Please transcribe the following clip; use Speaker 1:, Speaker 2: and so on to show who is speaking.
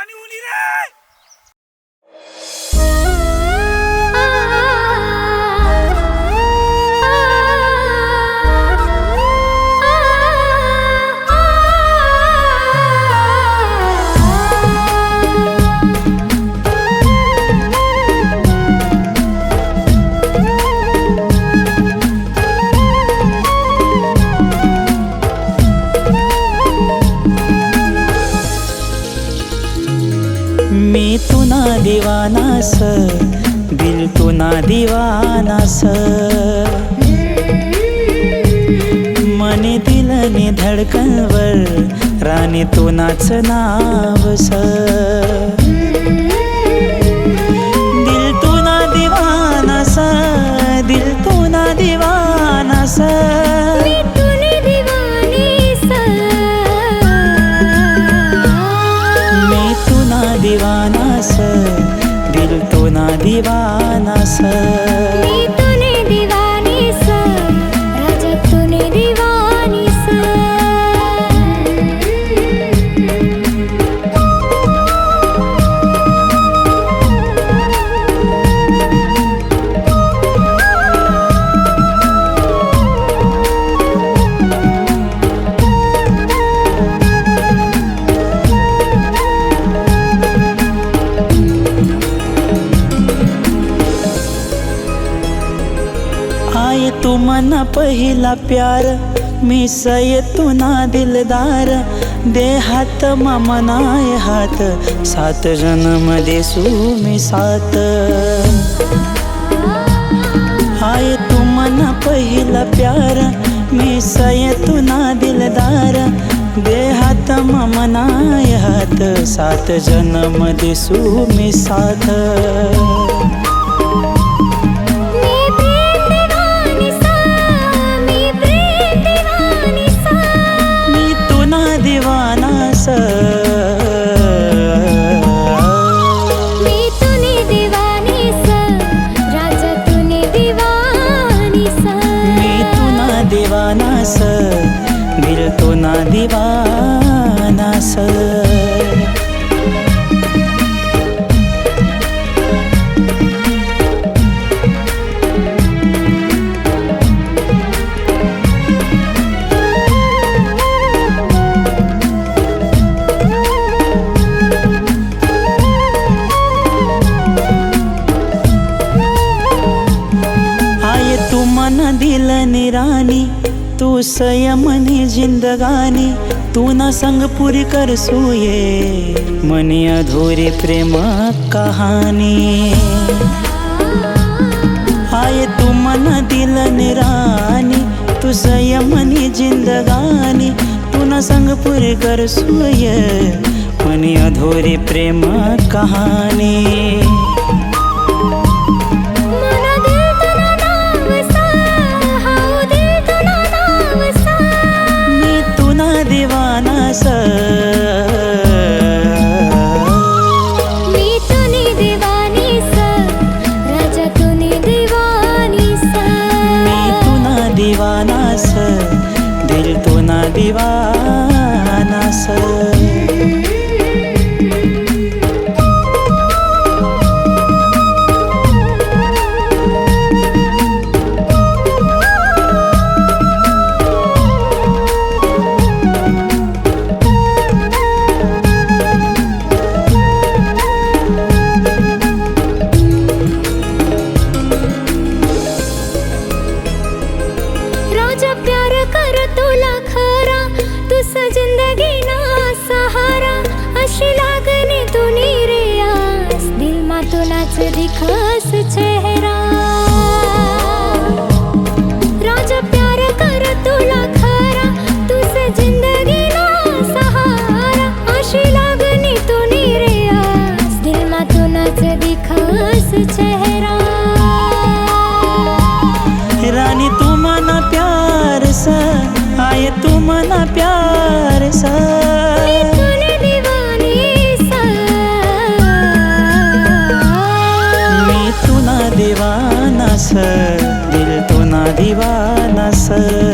Speaker 1: पाणी उली रे!
Speaker 2: दिवानास दिल तुना दिवानास मने दिलने धडकनवर राणी तुनाच नावस दिल तुना दिवानास तू मन पहिला प्यार मी सय तुना दिलदार. दे हात मनाय हात सात जन्म देसू मी सात. आय तू मन पहिला प्यार मी सय तुना दिलदार. दे हात मनाय हात सात जन्म देसू मी साथ दिवानास आय तू मन दिल निरानी तू संयमनी जिंदगानी तू न संग पूरी कर सुये मनी अधुरी प्रेम कहानी. आय तू मन दिल निरानी तू संयमनी जिंदगानी तू न संग पुरी कर सुये मनी अधुरी प्रेम कहानी. दिवानास
Speaker 3: राजा प्यार कर तुला तुस जिंदगी ना सहारा अशी लागणे तू रे आस दिल मा तुलाच दिखास चेहरा. राजा प्यार कर तुला खरा तुस जिंदगी ना सहारा अशी लागणे तू रे आस दिल मा तुलाच दिखास चेहरा.
Speaker 2: रानी तू मना प्यार सा आय तू मना प्यार मी तुना दिवानास दिल